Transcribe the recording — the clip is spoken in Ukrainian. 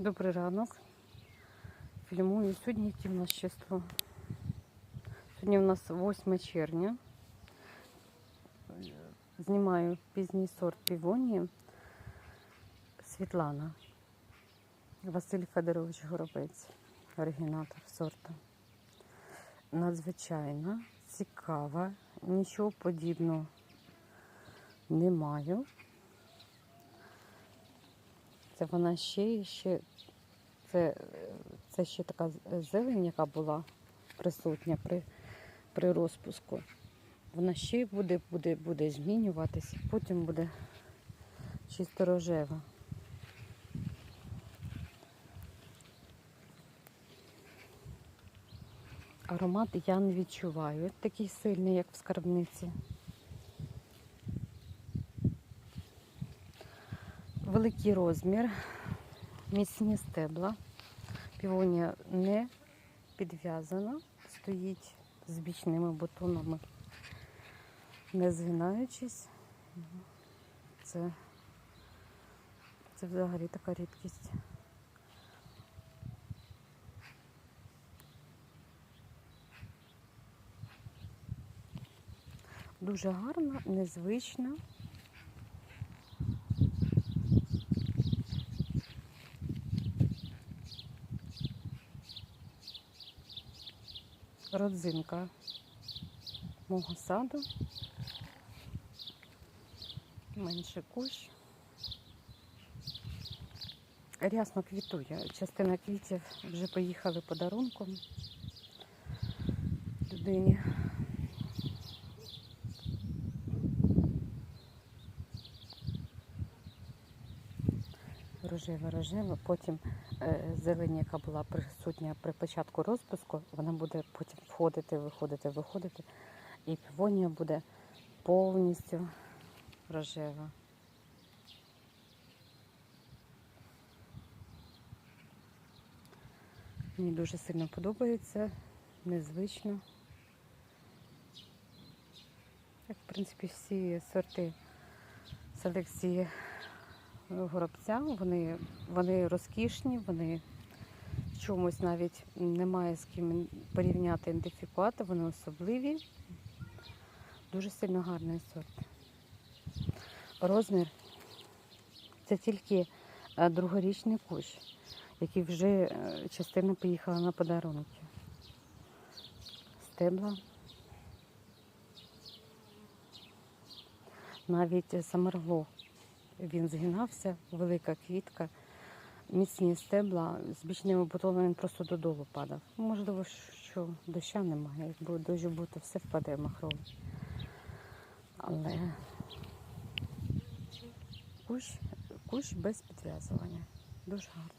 Добрий ранок. Фільмую сьогодні, яке в нас число. Сьогодні у нас 8 червня. Знімаю пізній сорт півонії. Світлана. Василь Федорович Горобець, оригінатор сорту. Надзвичайно цікава, нічого подібного не маю. Це вона ще ще. Це, це ще така зелень, яка була присутня при, при розпуску. Вона ще буде, буде, буде змінюватися, потім буде чисто рожева. Аромат я не відчуваю такий сильний, як в скарбниці. Великий розмір, міцні стебла. Півонія не підв'язана, стоїть з бічними бутонами, не згинаючись. Це, це взагалі така рідкість. Дуже гарна, незвична. Родзинка мого саду. Менше кущ. Рясно квітує. Частина квітів вже поїхали подарунком людині. Рожева, рожева, потім е, зелень, яка була присутня при початку розпуску, вона буде потім входити, виходити, виходити. І півонія буде повністю рожева. Мені дуже сильно подобається, незвично. Як, в принципі, всі сорти селекції горобця, вони, вони розкішні, вони в чомусь навіть немає з ким порівняти, ідентифікувати, вони особливі. Дуже сильно гарний сорт. Розмір це тільки е, другорічний кущ, який вже е, частина поїхала на подарунки. Стебла. Навіть самаргло він згинався, велика квітка, міцні стебла, з бічними бутонами він просто додолу падав. Можливо, що доща немає. Якби дощ був, все впаде махрово. Але кущ, кущ без підв'язування. Дуже гарно.